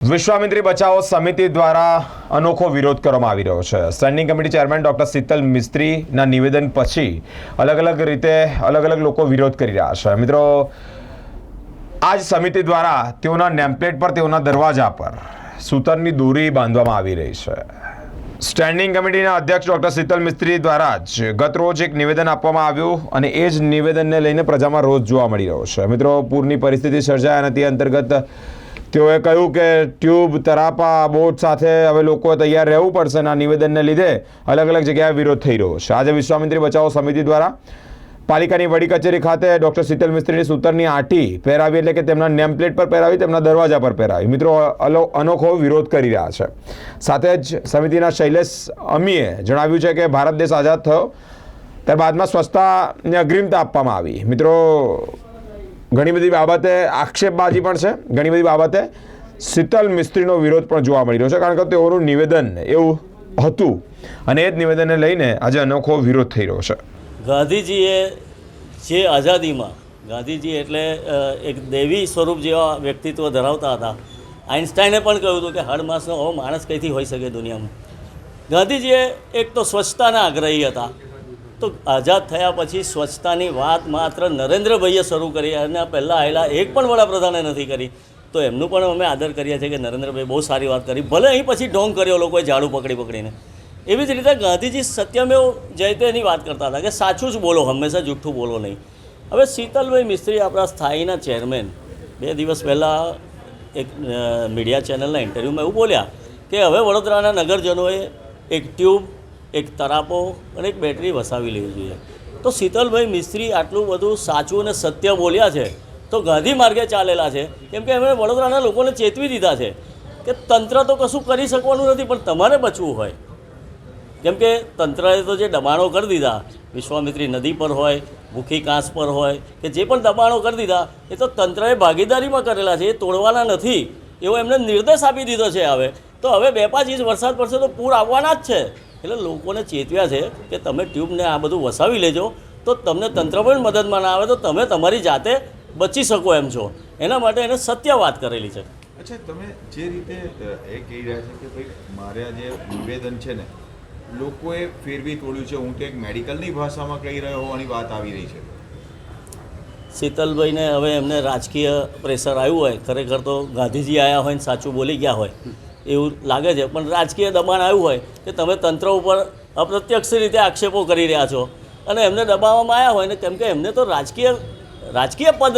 વિશ્વામિત્રી બચાવો સમિતિ દ્વારા અનોખો વિરોધ કરવામાં આવી રહ્યો છે. Standing committee chairman doctor Sheetal મિસ્ત્રીના નિવેદન પછી અલગ અલગ રીતે અલગ અલગ લોકો વિરોધ કરી રહ્યા છે. મિત્રો આ જ સમિતિ દ્વારા તેઓના નેમપ્લેટ પર, તેઓના દરવાજા પર સૂતરની દોરી બાંધવામાં આવી રહી છે. સ્ટેન્ડિંગ કમિટીના અધ્યક્ષ ડોક્ટર શીતલ મિસ્ત્રી દ્વારા જ ગત રોજ એક નિવેદન આપવામાં આવ્યું અને એ જ નિવેદનને લઈને પ્રજામાં રોજ જોવા મળી રહ્યો છે. મિત્રો, પૂરની પરિસ્થિતિ સર્જાય અને તે અંતર્ગત તેઓએ કહ્યું કે ટ્યુબ, તરાપા, બોટ સાથે હવે લોકો તૈયાર રહેવું પડશે ના નિવેદનને લીધે અલગ અલગ જગ્યાએ વિરોધ થઈ રહ્યો છે. આજે વિશ્વામિત્રી બચાવો સમિતિ દ્વારા પાલિકાની વડી કચેરી ખાતે ડોક્ટર શીતલ મિસ્ત્રીની સૂતરની આંટી પહેરાવી એટલે કે તેમના નેમ પ્લેટ પર પહેરાવી, તેમના દરવાજા પર પહેરાવી. મિત્રો અનોખો વિરોધ કરી રહ્યા છે. સાથે જ સમિતિના શૈલેષ અમીએ જણાવ્યું છે કે ભારત દેશ આઝાદ થયો, ત્યારબાદમાં સ્વચ્છતાને અગ્રિમતા આપવામાં આવી. મિત્રો ઘણી બધી બાબતે આક્ષેપબાજી પણ છે. ઘણી બધી બાબતે શીતલ મિસ્ત્રીનો વિરોધ પણ જોવા મળી રહ્યો છે. કારણ કે તેઓનું નિવેદન એવું હતું અને એ જ નિવેદનને લઈને આજે અનોખો વિરોધ થઈ રહ્યો છે. ગાંધીજીએ જે આઝાદીમાં, ગાંધીજી એટલે એક દેવી સ્વરૂપ જેવા વ્યક્તિત્વ ધરાવતા હતા. આઇન્સ્ટાઈને પણ કહ્યું હતું કે હર માસનો માણસ કંઈથી હોઈ શકે દુનિયામાં. ગાંધીજીએ એક તો સ્વચ્છતાના આગ્રહી હતા. તો આઝાદ થયા પછી સ્વચ્છતાની વાત માત્ર નરેન્દ્રભાઈએ શરૂ કરી અને પહેલાં આવેલા એક પણ વડાપ્રધાને નથી કરી. તો એમનું પણ અમે આદર કરીએ છીએ કે નરેન્દ્રભાઈ બહુ સારી વાત કરી. ભલે અહીં પછી ઢોંગ કર્યો લોકોએ ઝાડુ પકડી પકડીને. એવી જ રીતે ગાંધીજી સત્યમેવ જયતેની વાત કરતા હતા કે સાચું જ બોલો, હંમેશા જૂઠું બોલો નહીં. હવે શીતલભાઈ મિસ્ત્રી આપણા સ્થાયીના ચેરમેન, બે દિવસ પહેલાં એક મીડિયા ચેનલના ઇન્ટરવ્યૂમાં એવું બોલ્યા કે હવે વડોદરાના નગરજનોએ એક ટ્યુબ એક તરાપો અને એક બેટરી વસાવી લેવી જોઈએ. તો શીતલભાઈ મિસ્ત્રી આટલું બધું સાચું અને સત્ય બોલ્યા છે, તો ગાંધી માર્ગે ચાલેલા છે. કેમ કે એમણે વડોદરાના લોકોને ચેતવી દીધા છે કે તંત્ર તો કશું કરી શકવાનું નથી, પણ તમારે બચવું હોય. કેમ કે તંત્રએ તો જે દબાણો કરી દીધા, વિશ્વામિત્રી નદી પર હોય, ભૂખી કાંસ પર હોય, કે જે પણ દબાણો કરી દીધા, એ તો તંત્રએ ભાગીદારીમાં કરેલા છે, એ તોડવાના નથી. એવો એમને નિર્દેશ આપી દીધો છે હવે. તો હવે બે પાંચ ઇંચ વરસાદ પડશે તો પૂર આવવાના જ છે. એટલે લોકોને ચેતવ્યા છે કે તમે ટ્યુબને આ બધું વસાવી લેજો. તો તમને તંત્ર પણ મદદમાં ના આવે તો તમે તમારી જાતે બચી શકો એમ છો. એના માટે એને સત્ય વાત કરેલી છે. અચ્છા તમે જે રીતે એ કહી રહ્યા છે કે ભાઈ મારે આ જે નિવેદન છે ને લોકોએ ફેરવી તોડ્યું છે. હું તો એક મેડિકલની ભાષામાં કહી રહ્યો હોવાની વાત આવી રહી છે. શીતલભાઈને હવે એમને રાજકીય પ્રેશર આવ્યું હોય. ખરેખર તો ગાંધીજી આવ્યા હોય ને સાચું બોલી ગયા હોય. એવું લાગે છે. પણ રાજકીય દબાણ આવ્યું હોય કે તમે તંત્ર ઉપર અપ્રત્યક્ષ રીતે આક્ષેપો કરી રહ્યા છો અને એમને દબાવવામાં આવ્યા હોય ને કેમ કે એમને તો રાજકીય રાજકીય પદ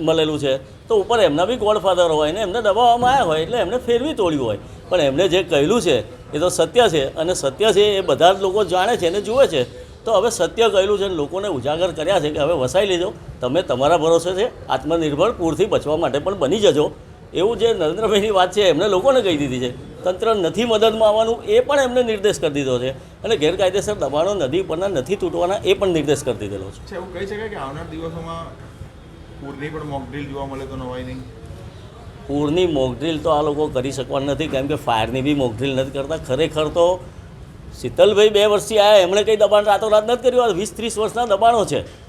મળેલું છે. તો ઉપર એમના બી ગોડફાધર હોય ને એમને દબાવવામાં આવ્યા હોય એટલે એમને ફેરવી તોડ્યું હોય. પણ એમને જે કહેલું છે એ તો સત્ય છે અને સત્ય છે એ બધા જ લોકો જાણે છે અને જુએ છે. તો હવે સત્ય કહેલું છે લોકોને ઉજાગર કર્યા છે કે હવે વસાઈ લેજો. તમે તમારા ભરોસે છે. આત્મનિર્ભર પૂરથી બચવા માટે પણ બની જજો. એવું જે નરેન્દ્રભાઈની વાત છે એમને લોકોને કહી દીધી છે. તંત્ર નથી મદદમાં આવવાનું એ પણ એમને નિર્દેશ કરી દીધો છે. અને ગેરકાયદેસર દબાણો નદી પરના નથી તૂટવાના એ પણ નિર્દેશ કરી દીધેલો છે. એવું કહી શકાય કે આવનાર દિવસોમાં પૂરની પણ મોક ડ્રીલ જોવા મળે તો નવાઈ નહીં? પૂરની મોકડ્રીલ તો આ લોકો કરી શકવાના નથી કેમ કે ફાયરની બી મોકડ્રીલ નથી કરતા. ખરેખર તો શીતલભાઈ બે વર્ષથી આવ્યા એમણે કંઈ દબાણ રાતોરાત નથી કર્યું. આ વીસ ત્રીસ વર્ષના દબાણો છે.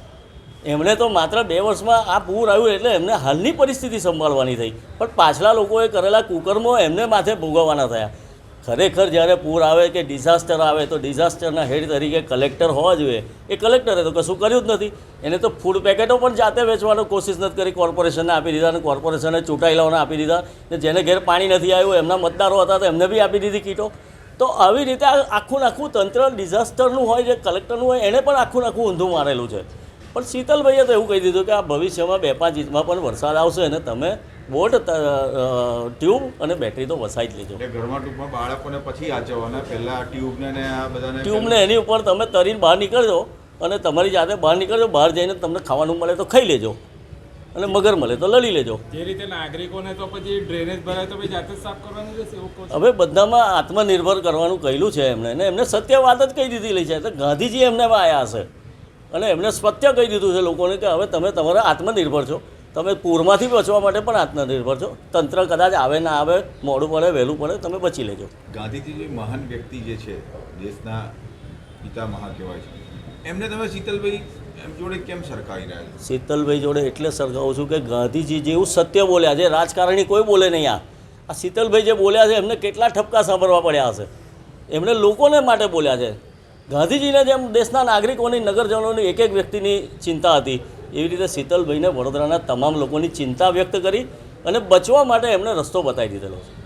એમણે તો માત્ર બે વર્ષમાં આ પૂર આવ્યું એટલે એમને હાલની પરિસ્થિતિ સંભાળવાની થઈ. પણ પાછલા લોકોએ કરેલા કુકર્મો એમને માથે ભોગવવાના થયા. ખરેખર જ્યારે પૂર આવે કે ડિઝાસ્ટર આવે તો ડિઝાસ્ટરના હેડ તરીકે કલેક્ટર હોવા જોઈએ. એ કલેક્ટરે તો કશું કર્યું જ નથી. એને તો ફૂડ પેકેટો પણ જાતે વેચવાનો કોશિશ નથી કરી. કોર્પોરેશનને આપી દીધા અને કોર્પોરેશને ચૂંટાયેલાઓને આપી દીધા. ને જેને ઘેર પાણી નથી આવ્યું, એમના મતદારો હતા તો એમને બી આપી દીધી કીટો. તો આવી રીતે આખું નાખું તંત્ર ડિઝાસ્ટરનું હોય, જે કલેક્ટરનું હોય એણે પણ આખું આખું ઊંધું મારેલું છે. પણ શીતલભાઈએ તો એવું કહી દીધું કે આ ભવિષ્યમાં બે પાંચ ઇંચમાં પણ વરસાદ આવશે અને તમે બોટ ટ્યુબ અને બેટરી તો વસાઈ જ લેજો ઘરમાં ટૂંકમાં બાળકોને પછી આચવવાના પહેલા ટ્યુબને ને આ બધાને ટ્યુબને એની ઉપર તમે તરીને બહાર નીકળજો અને તમારી જાતે બહાર નીકળજો બહાર જઈને તમને ખાવાનું મળે તો ખાઈ લેજો અને મગર મળે તો લડી લેજો. જે રીતે નાગરિકોને તો પછી ડ્રેનેજ ભરાય તો પછી જાતે જ સાફ કરવાનું રહેશે એવું હવે બધામાં આત્મનિર્ભર કરવાનું કહેલું છે એમણે અને એમને સત્ય વાત જ કહી દીધેલી છે તો ગાંધીજી એમને આવ્યા હશે. અને એમને સત્ય કહી દીધું છે લોકોને કે હવે તમે તમારા આત્મનિર્ભર છો. તમે પૂરમાંથી બચવા માટે પણ આત્મનિર્ભર છો. તંત્ર કદાચ આવે ના આવે મોડું પડે વહેલું પડે તમે બચી લેજો. ગાંધીજી જે મહાન વ્યક્તિ જે છે દેશના પિતા મહા કહેવાય છે. એમને તમે શીતલભાઈ એમ જોડે કેમ સરખાવી રહ્યા છો? શીતલભાઈ જોડે એટલે સરખાવું છું કે ગાંધીજી જેવું સત્ય બોલ્યા છે રાજકારણી કોઈ બોલે નહીં આ. આ શીતલભાઈ જે બોલ્યા છે એમને કેટલા ઠપકા સાંભળવા પડ્યા હશે? એમણે લોકોને માટે બોલ્યા છે. ગાંધીજીને જેમ દેશના નાગરિકોની નગરજનોની એક એક વ્યક્તિની ચિંતા હતી. એવી રીતે શીતલભાઈને વડોદરાના તમામ લોકોની ચિંતા વ્યક્ત કરી અને બચવા માટે એમણે રસ્તો બતાવી દીધેલો. છે